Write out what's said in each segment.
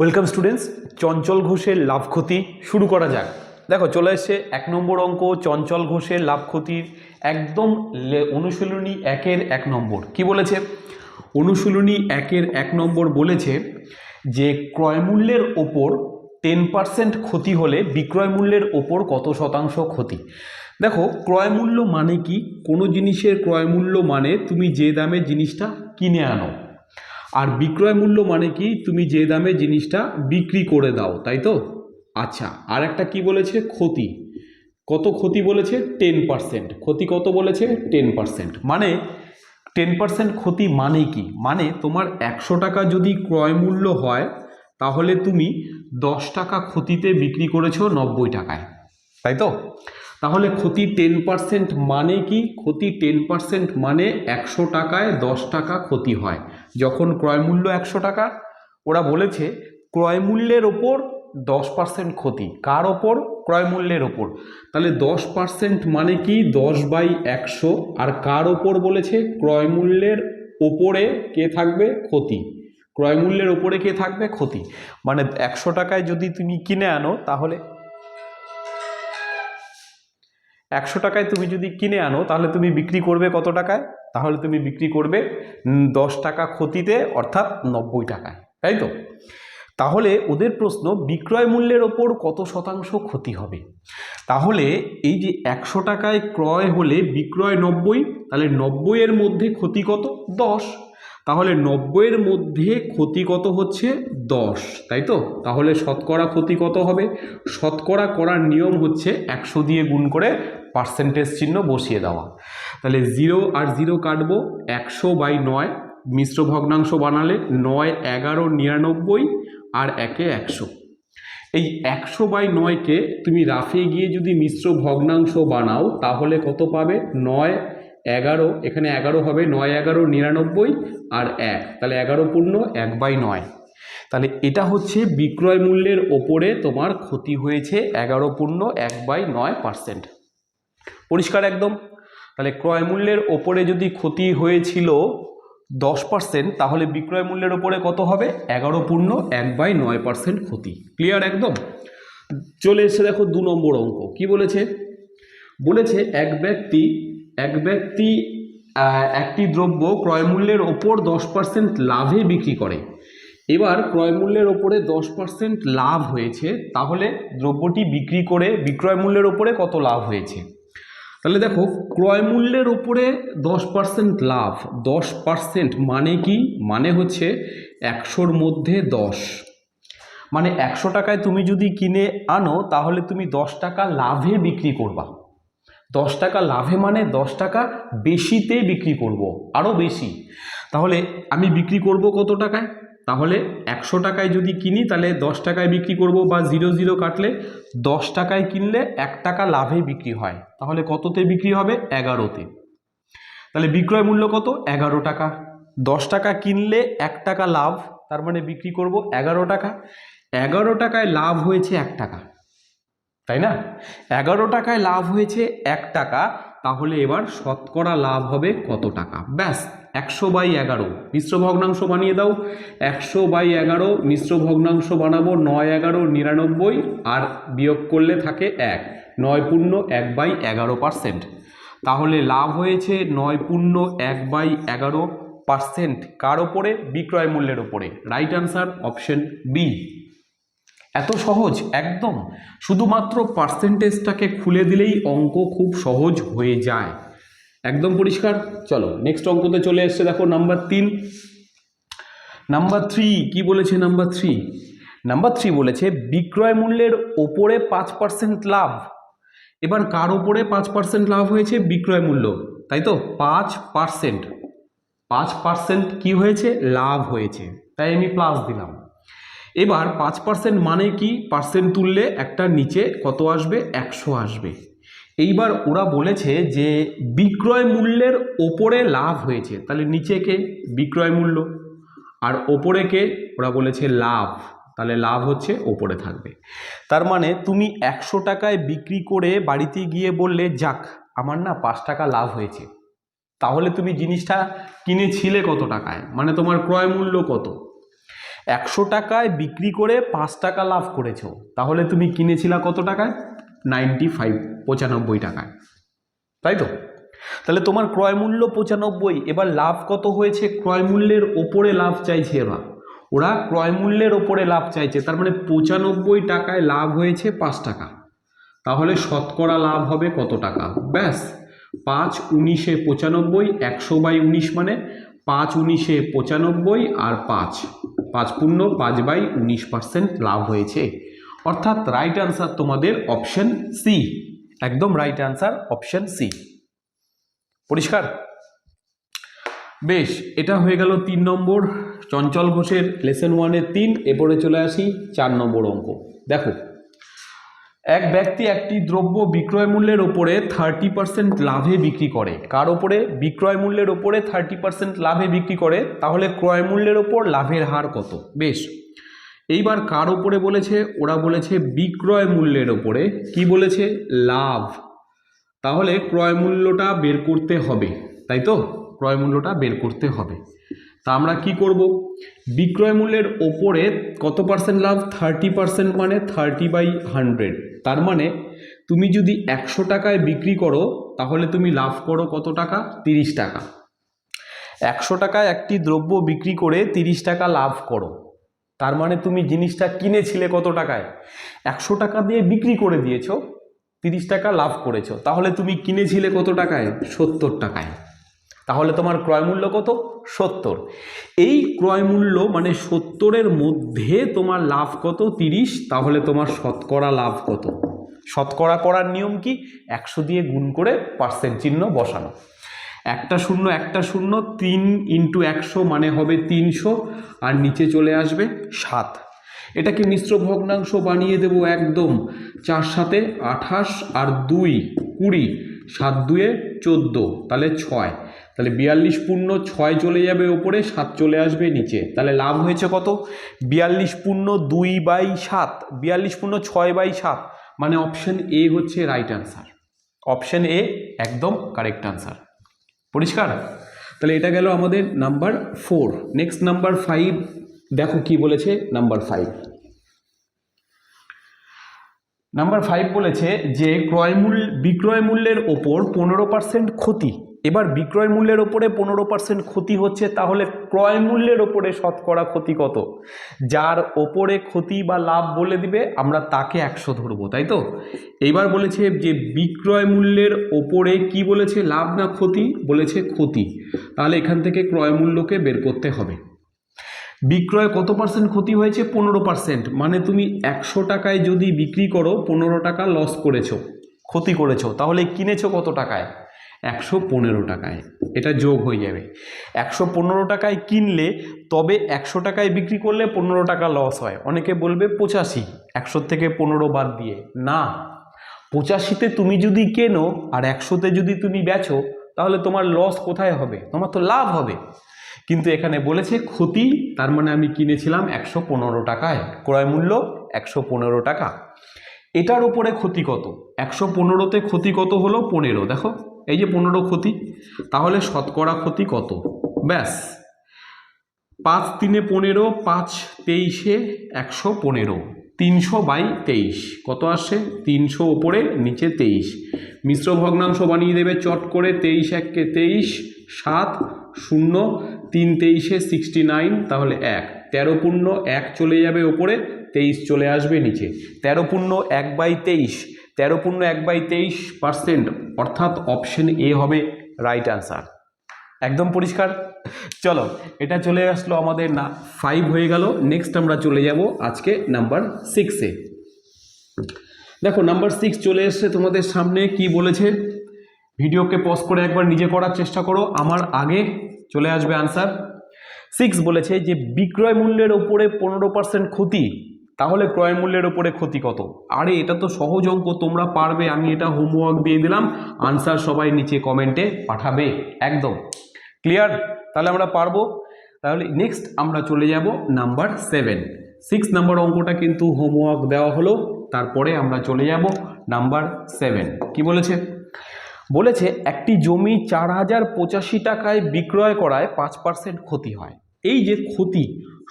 Welcome students চঞ্চল ঘোষের লাভ ক্ষতি শুরু করা যাক। দেখো, চলে এসছে এক নম্বর অঙ্ক। চঞ্চল ঘোষের লাভ ক্ষতির একদম অনুশীলনী একের এক নম্বর। কি বলেছে? অনুশীলনী একের এক নম্বর বলেছে যে ক্রয়মূল্যের ওপর টেন পার্সেন্ট ক্ষতি হলে বিক্রয় মূল্যের ওপর কত শতাংশ ক্ষতি? দেখো ক্রয়মূল্য মানে কি? কোনো জিনিসের ক্রয়মূল্য মানে তুমি যে দামে জিনিসটা কিনে আনো। আর বিক্রয় মূল্য মানে কি? তুমি যে দামে জিনিসটা বিক্রি করে দাও, তাই তো? আচ্ছা আর একটা কি বলেছে? ক্ষতি। কত ক্ষতি বলেছে? টেন পার্সেন্ট ক্ষতি কত বলেছে? টেন পার্সেন্ট মানে টেন পার্সেন্ট ক্ষতি মানে কি? মানে তোমার একশো টাকা যদি ক্রয় মূল্য হয়, তাহলে তুমি দশ টাকা ক্ষতিতে বিক্রি করেছ নব্বই টাকায়, তাই তো? তাহলে ক্ষতি টেন পার্সেন্ট মানে কি? ক্ষতি টেন পার্সেন্ট মানে একশো টাকায় দশ টাকা ক্ষতি হয়। যখন ক্রয় মূল্য একশো টাকা, ওরা বলেছে ক্রয় মূল্যের ওপর দশ পার্সেন্ট ক্ষতি। কার ওপর? ক্রয় মূল্যের ওপর। তাহলে দশ পার্সেন্ট মানে কি? দশ বাই একশো। আর কার ওপর বলেছে? ক্রয় মূল্যের ওপরে কে থাকবে? ক্ষতি। ক্রয় মূল্যের ওপরে কে থাকবে? ক্ষতি। মানে একশো টাকায় যদি তুমি কিনে আনো, তাহলে একশো টাকায় তুমি যদি কিনে আনো, তাহলে তুমি বিক্রি করবে কত টাকায়? তাহলে তুমি বিক্রি করবে দশ টাকা ক্ষতিতে, অর্থাৎ নব্বই টাকায়। তাই তো? তাহলে ওদের প্রশ্ন, বিক্রয় মূল্যের ওপর কত শতাংশ ক্ষতি হবে? তাহলে এই যে একশো টাকায় ক্রয় হলে বিক্রয় নব্বই, তাহলে নব্বইয়ের মধ্যে ক্ষতি কত? দশ। তাহলে নব্বইয়ের মধ্যে ক্ষতি কত হচ্ছে? দশ, তাই তো? তাহলে শতকরা ক্ষতি কত হবে? শতকরা করার নিয়ম হচ্ছে একশো দিয়ে গুণ করে পার্সেন্টেজ চিহ্ন বসিয়ে দেওয়া। তাহলে জিরো আর জিরো কাটবো, একশো বাই নয়, মিশ্র ভগ্নাংশ বানালে নয়, এগারো, নিরানব্বই আর একে একশো। এই একশো বাই নয়কে তুমি রাফে গিয়ে যদি মিশ্র ভগ্নাংশ বানাও, তাহলে কত পাবে? নয় এগারো, এখানে এগারো হবে নয় এগারো নিরানব্বই আর এক। তাহলে এগারো পূর্ণ এক বাই নয়। তাহলে এটা হচ্ছে বিক্রয় মূল্যের ওপরে তোমার ক্ষতি হয়েছে এগারো পূর্ণ এক বাই নয় পার্সেন্ট। পরিষ্কার একদম? তাহলে ক্রয় মূল্যের ওপরে যদি ক্ষতি হয়েছিল দশ পার্সেন্ট, তাহলে বিক্রয় মূল্যের ওপরে কত হবে? এগারো পূর্ণ এক বাই নয় পার্সেন্ট ক্ষতি। ক্লিয়ার একদম? চলে এসে দেখো দু নম্বর অঙ্ক। কি বলেছে? বলেছে এক ব্যক্তি এক ব্যক্তি একটি দ্রব্য ক্রয়মূল্যের ওপর দশ পার্সেন্ট লাভে বিক্রি করে। এবার ক্রয়মূল্যের ওপরে দশ পার্সেন্ট লাভ হয়েছে, তাহলে দ্রব্যটি বিক্রি করে বিক্রয় মূল্যের ওপরে কত লাভ হয়েছে? তাহলে দেখো ক্রয় মূল্যের ওপরে দশ পার্সেন্ট লাভ, দশ পার্সেন্ট মানে কি? মানে হচ্ছে একশোর মধ্যে দশ। মানে একশো টাকায় তুমি যদি কিনে আনো, তাহলে তুমি দশ টাকা লাভে বিক্রি করবা। দশ টাকা লাভে মানে দশ টাকা বেশিতে বিক্রি করব আরও বেশি। তাহলে আমি বিক্রি করব কত টাকায়? তাহলে একশো টাকায় যদি কিনি, তাহলে দশ টাকায় বিক্রি করব বা জিরো জিরো কাটলে দশ টাকায় কিনলে এক টাকা লাভে বিক্রি হয়। তাহলে কততে বিক্রি হবে? এগারোতে। তাহলে বিক্রয় মূল্য কত? এগারো টাকা। দশ টাকা কিনলে এক টাকা লাভ, তার মানে বিক্রি করব এগারো টাকা। এগারো টাকায় লাভ হয়েছে এক টাকা। তাই না? এগারো টাকায় লাভ হয়েছে এক টাকা, তাহলে এবার শতকরা লাভ হবে কত টাকা? ব্যাস, একশো বাই এগারো। মিশ্র ভগ্নাংশ বানিয়ে দাও। একশো বাই এগারো, মিশ্র ভগ্নাংশ বানাবো নয় এগারো, নিরানব্বই, আর বিয়োগ করলে থাকে এক। নয় পূর্ণ এক বাই এগারো পার্সেন্ট। তাহলে লাভ হয়েছে নয় পূর্ণ এক বাই এগারো পার্সেন্ট। কার ওপরে? বিক্রয় মূল্যের ওপরে। Right answer option B. এত সহজ? একদম। শুধুমাত্র পার্সেন্টেজটাকে খুলে দিলেই অঙ্ক খুব সহজ হয়ে যায়। একদম পরিষ্কার? চলো নেক্সট অঙ্কতে চলে এসছে, দেখো নাম্বার তিন। নাম্বার থ্রি কি বলেছে নাম্বার থ্রি নাম্বার থ্রি বলেছে, বিক্রয় মূল্যের ওপরে পাঁচ পার্সেন্ট লাভ। এবার কার ওপরে পাঁচ পার্সেন্ট লাভ হয়েছে? বিক্রয় মূল্য। তাই তো? পাঁচ পার্সেন্ট পাঁচ পার্সেন্ট কী হয়েছে? লাভ হয়েছে। তাই আমি প্লাস দিলাম। এবার পাঁচ পার্সেন্ট মানে কি? পার্সেন্ট তুললে একটা নিচে কত আসবে? একশো আসবে। এইবার ওরা বলেছে যে বিক্রয় মূল্যের ওপরে লাভ হয়েছে। তাহলে নিচে কে? বিক্রয় মূল্য। আর ওপরে কে? ওরা বলেছে লাভ। তাহলে লাভ হচ্ছে ওপরে থাকবে। তার মানে তুমি একশো টাকায় বিক্রি করে বাড়িতে গিয়ে বললে, যাক, আমার না পাঁচ টাকা লাভ হয়েছে। তাহলে তুমি জিনিসটা কিনেছিলে কত টাকায়? মানে তোমার ক্রয় মূল্য কত? একশো টাকায় বিক্রি করে পাঁচ টাকা লাভ করেছ। তাহলে তুমি কিনেছিলা কত টাকায়? নাইনটি ফাইভ পঁচানব্বই টাকায়। তাই তো? তাহলে তোমার ক্রয় মূল্য পঁচানব্বই, এবার লাভ কত হয়েছে? ক্রয় মূল্যের ওপরে লাভ চাইছে ওরা ওরা ক্রয় মূল্যের ওপরে লাভ চাইছে, তার মানে পঁচানব্বই টাকায় লাভ হয়েছে পাঁচ টাকা। তাহলে শতকরা লাভ হবে কত টাকা? ব্যাস, পাঁচ উনিশে পঁচানব্বই, একশো বাই উনিশ মানে পাঁচ উনিশে পঁচানব্বই আর পাঁচ। পাঁচ পূর্ণ, পাঁচ বাই উনিশ পার্সেন্ট লাভ হয়েছে। অর্থাৎ রাইট আনসার তোমাদের অপশন সি একদম রাইট আনসার অপশন সি পরিষ্কার? বেশ, এটা হয়ে গেল তিন নম্বর। চঞ্চল ঘোষের লেসন ওয়ানের তিন, এরপরে চলে আসি চার নম্বর অঙ্ক। দেখো এক ব্যক্তি একটি দ্রব্য বিক্রয় মূল্যের ওপরে থার্টি পার্সেন্ট লাভে বিক্রি করে। কার ওপরে? বিক্রয় মূল্যের ওপরে থার্টি পার্সেন্ট লাভে বিক্রি করে। তাহলে ক্রয় মূল্যের ওপর লাভের হার কত? বেশ। এইবার কার ওপরে বলেছে? ওরা বলেছে বিক্রয় মূল্যের ওপরে। কি বলেছে? লাভ। তাহলে ক্রয় মূল্যটা বের করতে হবে। তাই তো? ক্রয় মূল্যটা বের করতে হবে। তা আমরা কি করব? বিক্রয় মূল্যের ওপরে কত পার্সেন্ট লাভ? থার্টি পার্সেন্ট মানে থার্টি বাই হান্ড্রেড তার মানে তুমি যদি একশো টাকায় বিক্রি করো, তাহলে তুমি লাভ করো কত টাকা? তিরিশ টাকা। একশো টাকায় একটি দ্রব্য বিক্রি করে তিরিশ টাকা লাভ করো। তার মানে তুমি জিনিসটা কিনেছিলে কত টাকায়? একশো টাকা দিয়ে বিক্রি করে দিয়েছ, তিরিশ টাকা লাভ করেছ। তাহলে তুমি কিনেছিলে কত টাকায়? সত্তর টাকায়। তাহলে তোমার ক্রয় মূল্য কত? সত্তর। এই ক্রয় মূল্য মানে সত্তরের মধ্যে তোমার লাভ কত? তিরিশ। তাহলে তোমার শতকরা লাভ কত? শতকরা করার নিয়ম কি? একশো দিয়ে গুণ করে পার্সেন্ট চিহ্ন বসানো। একটা শূন্য একটা শূন্য, তিন ইন্টু একশো মানে হবে তিনশো। আর নিচে চলে আসবে সাত। এটাকে মিশ্র ভগ্নাংশ বানিয়ে দেব একদম। চার সাথে আঠাশ আর দুই কুড়ি। সাত দুয়ে চোদ্দ। তাহলে ছয়। তাহলে বিয়াল্লিশ পূর্ণ ছয় চলে যাবে ওপরে, সাত চলে আসবে নিচে। তাহলে লাভ হয়েছে কত? বিয়াল্লিশ পূর্ণ দুই বাই সাত। বিয়াল্লিশ পূর্ণ ছয় বাই সাত। মানে অপশন এ হচ্ছে রাইট আনসার অপশন এ একদম কারেক্ট আনসার পরিষ্কার? তাহলে এটা গেল আমাদের number four next number five দেখো কি বলেছে নাম্বার ফাইভ নাম্বার ফাইভ বলেছে যে ক্রয় মূল্য বিক্রয় মূল্যের ওপর পনেরো পার্সেন্ট ক্ষতি। এবার বিক্রয় মূল্যের ওপরে পনেরো পার্সেন্ট ক্ষতি হচ্ছে, তাহলে ক্রয় মূল্যের ওপরে শতকরা ক্ষতি কত? যার ওপরে ক্ষতি বা লাভ বলে দিবে, আমরা তাকে একশো ধরবো, তাই তো? এইবার বলেছে যে বিক্রয় মূল্যের ওপরে কি বলেছে? লাভ না ক্ষতি? বলেছে ক্ষতি। তাহলে এখান থেকে ক্রয় মূল্যকে বের করতে হবে। বিক্রয় কত পার্সেন্ট ক্ষতি হয়েছে? পনেরো পার্সেন্ট। মানে তুমি একশো টাকায় যদি বিক্রি করো, পনেরো টাকা লস করেছ, ক্ষতি করেছ, তাহলে কিনেছো কত টাকায়? একশো পনেরো টাকায়। এটা যোগ হয়ে যাবে। একশো পনেরো টাকায় কিনলে তবে একশো টাকায় বিক্রি করলে পনেরো টাকা লস হয়। অনেকে বলবে, পঁচাশি, একশো থেকে পনেরো বাদ দিয়ে। না, পঁচাশিতে তুমি যদি কেনো আর একশোতে যদি তুমি বেচো, তাহলে তোমার লস কোথায় হবে? তোমার তো লাভ হবে। কিন্তু এখানে বলেছে ক্ষতি, তার মানে আমি কিনেছিলাম একশো পনেরো টাকায়। ক্রয় মূল্য একশো পনেরো টাকা। এটার উপরে ক্ষতি কত? একশো পনেরোতে ক্ষতি কত হলো? পনেরো। দেখো এই যে পনেরো ক্ষতি, তাহলে শতকরা ক্ষতি কত? ব্যাস। পাঁচ তিনে পনেরো, পাঁচ তেইশে একশো পনেরো, তিনশো বাই তেইশ। কত আসে? তিনশো ওপরে, নিচে তেইশ। মিশ্র ভগ্নাংশ বানিয়ে দেবে চট করে তেইশ এককে তেইশ, সাত শূন্য, তিন তেইশে সিক্সটি নাইন, তাহলে এক। তেরো পূর্ণ এক চলে যাবে ওপরে, তেইশ চলে আসবে নিচে। তেরো পূর্ণ এক বাই তেইশ তেরো পূর্ণ এক বাই তেইশ পার্সেন্ট, অর্থাৎ অপশন এ হবে রাইট আনসার একদম পরিষ্কার? চলো, এটা চলে আসলো আমাদের না ফাইভ হয়ে গেল। নেক্সট আমরা চলে যাব আজকে নাম্বার সিক্সে দেখো নাম্বার সিক্স চলে এসছে তোমাদের সামনে, কি বলেছে? ভিডিওকে পজ করে একবার নিজে করার চেষ্টা করো, আমার আগে চলে আসবে আনসার সিক্স বলেছে যে, বিক্রয় মূল্যের ওপরে পনেরো পার্সেন্ট ক্ষতি তাহলে ক্রয় মূল্যের ওপরে ক্ষতি কত? আরে, এটা তো সহজ অঙ্ক, তোমরা পারবে, আমি এটা হোমওয়ার্ক দিয়ে দিলাম আনসার সবাই নিচে কমেন্টে পাঠাবে, একদম। ক্লিয়ার তাহলে আমরা পারব। তাহলে নেক্সট আমরা চলে যাব নাম্বার সেভেন সিক্স নাম্বার অঙ্কটা কিন্তু হোমওয়ার্ক দেওয়া হলো, তারপরে আমরা চলে যাব নাম্বার সেভেন কি বলেছে? বলেছে, একটি জমি চার হাজার পঁচাশি টাকায় বিক্রয় করায় পাঁচ পার্সেন্ট ক্ষতি হয়। এই যে ক্ষতি,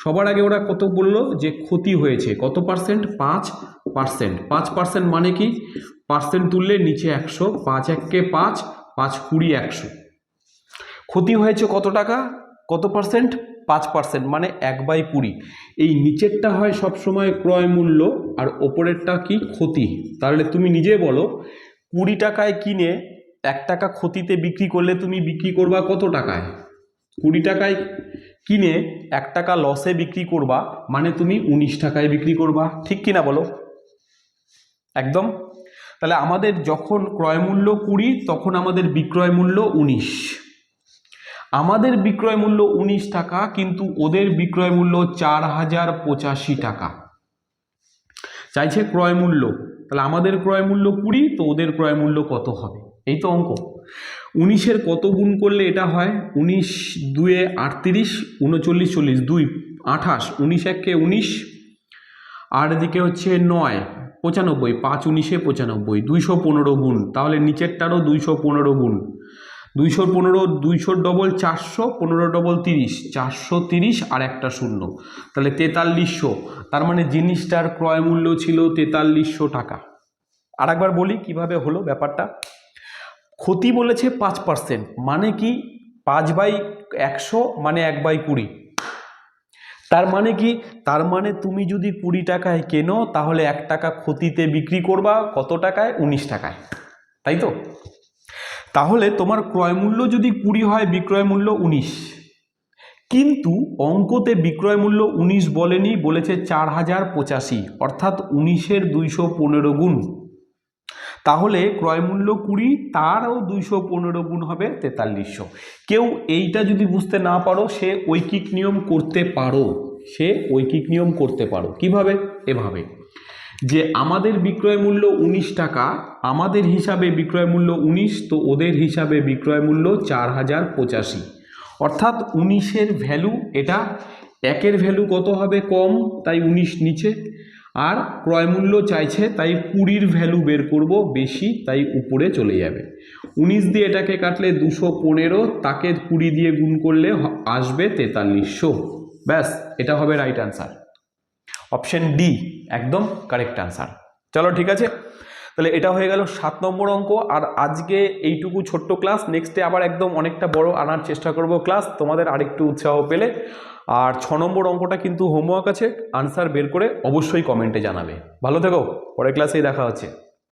সবার আগে ওরা কত বলল যে ক্ষতি হয়েছে, কত পার্সেন্ট পাঁচ পার্সেন্ট পাঁচ পার্সেন্ট মানে কি? পার্সেন্ট তুললে নিচে একশো, পাঁচ এককে পাঁচ পাঁচ কুড়ি একশো। ক্ষতি হয়েছে কত টাকা? কত পার্সেন্ট পাঁচ পার্সেন্ট মানে এক বাই কুড়ি। এই নিচেরটা হয় সবসময় ক্রয় মূল্য আর ওপরেরটা কি? ক্ষতি। তাহলে তুমি নিজে বলো, কুড়ি টাকায় কিনে এক টাকা ক্ষতিতে বিক্রি করলে তুমি বিক্রি করবা কত টাকায়? কুড়ি টাকায় কিনে এক টাকা লসে বিক্রি করবা মানে তুমি উনিশ টাকায় বিক্রি করবা। ঠিক কিনা বলো? একদম? তাহলে আমাদের যখন ক্রয় মূল্য কুড়ি, তখন আমাদের বিক্রয় মূল্য উনিশ। আমাদের বিক্রয় মূল্য উনিশ টাকা, কিন্তু ওদের বিক্রয় মূল্য চার হাজার পঁচাশি টাকা। চাইছে ক্রয় মূল্য। তাহলে আমাদের ক্রয় মূল্য কুড়ি, তো ওদের ক্রয় মূল্য কত হবে? এই তো অঙ্ক। উনিশের কত গুণ করলে এটা হয়? উনিশ, দুয়ে আটত্রিশ, উনচল্লিশ, চল্লিশ, দুই, আঠাশ, উনিশ একে উনিশ, আর এদিকে হচ্ছে নয়, পঁচানব্বই, পাঁচ উনিশে পঁচানব্বই, দুইশো পনেরো গুণ, তাহলে নিচেরটারও দুইশো পনেরো গুণ। দুইশো পনেরো দুইশো ডবল চারশো, পনেরো ডবল তিরিশ, চারশো তিরিশ আর একটা শূন্য। তাহলে তেতাল্লিশশো, তার মানে জিনিসটার ক্রয় মূল্য ছিল তেতাল্লিশশো টাকা। আর একবার বলি কীভাবে হলো ব্যাপারটা। ক্ষতি বলেছে পাঁচ পার্সেন্ট। মানে কি? পাঁচ বাই একশো মানে এক বাই কুড়ি। তার মানে কি? তার মানে তুমি যদি কুড়ি টাকায় কেনো, তাহলে এক টাকা ক্ষতিতে বিক্রি করবা, কত টাকায়? উনিশ টাকায়। তাই তো? তাহলে তোমার ক্রয় মূল্য যদি কুড়ি হয়, বিক্রয় মূল্য উনিশ। কিন্তু অঙ্কতে বিক্রয় মূল্য উনিশ বলেনি, বলেছে চার হাজার পঁচাশি। অর্থাৎ উনিশের দুইশো পনেরো গুণ। তাহলে ক্রয় মূল্য কুড়ি, তারও দুইশো পনেরো গুণ হবে তেতাল্লিশশো। কেউ এইটা যদি বুঝতে না পারো, সে ঐকিক নিয়ম করতে পারো। সে ঐকিক নিয়ম করতে পারো। কীভাবে? এভাবে। যে আমাদের বিক্রয় মূল্য উনিশ টাকা, আমাদের হিসাবে বিক্রয় মূল্য উনিশ, তো ওদের হিসাবে বিক্রয় মূল্য চার হাজার পঁচাশি। অর্থাৎ উনিশের ভ্যালু এটা একের ভ্যালু কত হবে কম, তাই উনিশ নিচে। আর ক্রয় মূল্য চাইছে, তাই কুড়ির ভ্যালু বের করব বেশি, তাই উপরে চলে যাবে। উনিশ দিয়ে এটাকে কাটলে দুশো পনেরো, তাকে কুড়ি দিয়ে গুণ করলে আসবে তেতাল্লিশশো। ব্যাস, এটা হবে রাইট অ্যান্সার অপশন ডি একদম কারেক্ট অ্যান্সার চলো, ঠিক আছে? তাহলে এটা হয়ে গেল সাত নম্বর অঙ্ক, আর আজকে এইটুকু ছোট্ট ক্লাস নেক্সটে আবার একদম অনেকটা বড় আনার চেষ্টা করব ক্লাস তোমাদের আরেকটু উৎসাহ পেলে। আর ছ নম্বর অঙ্কটা কিন্তু হোমওয়ার্ক আছে। আনসার বের করে অবশ্যই কমেন্টে জানাবে। ভালো থেকো, পরের ক্লাসেই দেখা হচ্ছে।